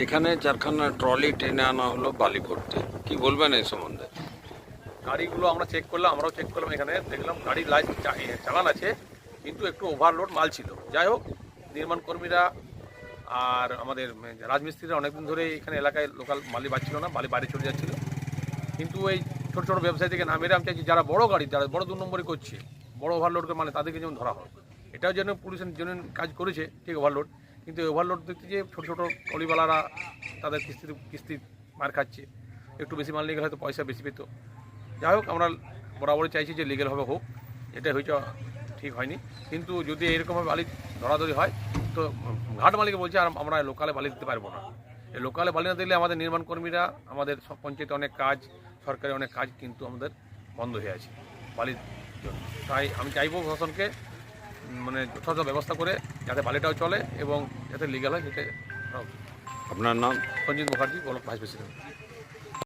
এখানে চারখানা ট্রলি ট্রেনে আনা হলো বালি ভর্তি কি বলবেন এই সম্বন্ধে? গাড়িগুলো আমরা চেক করলাম, আমরাও চেক করলাম এখানে। দেখলাম গাড়ির লাইন চালান আছে, কিন্তু একটু ওভারলোড মাল ছিল। যাই হোক, নির্মাণ কর্মীরা আর আমাদের রাজমিস্ত্রিরা অনেকদিন ধরে এখানে এলাকায় লোকাল মালি বাড়ছিল না, বালি বাইরে চলে যাচ্ছিল। কিন্তু এই ছোটো ছোটো ব্যবসায়ী থেকে না মেরে আমি চাইছি, যারা বড় গাড়ি, যারা বড় দু নম্বরে করছে, বড় ওভারলোডকে মানে তাদেরকে যেমন ধরা হয়। এটাও যেন পুলিশের জন্য কাজ করেছে, ঠিক ওভারলোড কিন্তু ওভারলোড দেখতে যে ছোটো ছোটো টলিওয়ালারা তাদের কিস্তি কিস্তি মার খাচ্ছে। একটু বেশি মাল নিয়ে গেলে হয়তো পয়সা বেশি পেতো। যাই হোক, আমরা বরাবরই চাইছি যে লিগেলভাবে হোক এটা হয়েছে, ঠিক হয়নি। কিন্তু যদি এরকমভাবে বালি ধরাধরি হয়, তো ঘাট মালিক বলছে, আর আমরা লোকালে বালি দিতে পারব না। এই লোকালে বালি না দিলে আমাদের নির্মাণ কর্মীরা, আমাদের সব পঞ্চায়েতে অনেক কাজ, সরকারি অনেক কাজ কিন্তু আমাদের বন্ধ হয়ে আছে বালির জন্য। তাই আমি চাইব প্রশাসনকে মানে যথাযথ ব্যবস্থা করে যাতে বালিটাও চলে এবং যাতে লিগাল হয় সেটা আপনার নাম? Sanjit Mukherjee block vice president.